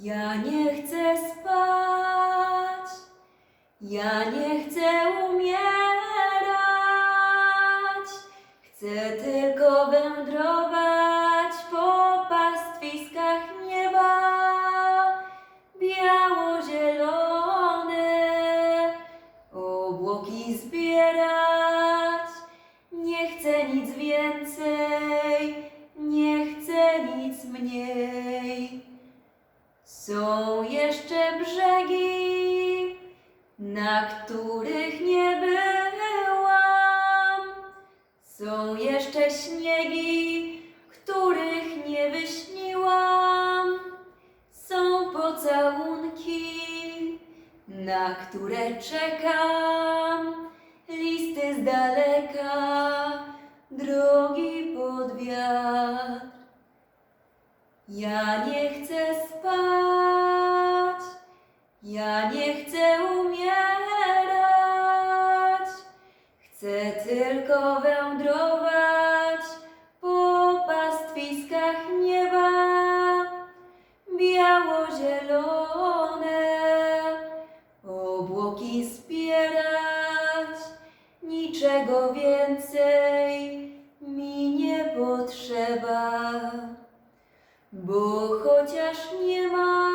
Ja nie chcę spać, ja nie chcę umierać, chcę tylko wędrować po pastwiskach nieba, biało-zielone, obłoki zbierać. Są jeszcze brzegi, na których nie byłam. Są jeszcze śniegi, których nie wyśniłam. Są pocałunki, na które czekam. Listy z daleka, Ja nie chcę spać, ja nie chcę umierać. Chcę tylko wędrować po pastwiskach nieba, biało-zielone, obłoki zbierać. Niczego więcej mi nie potrzeba. Bo chociaż nie ma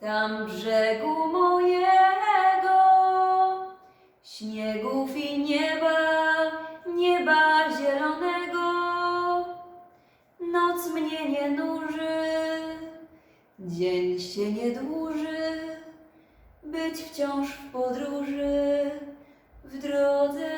tam brzegu mojego, śniegów i nieba, nieba zielonego, noc mnie nie nuży, dzień się nie dłuży, być wciąż w podróży, w drodze.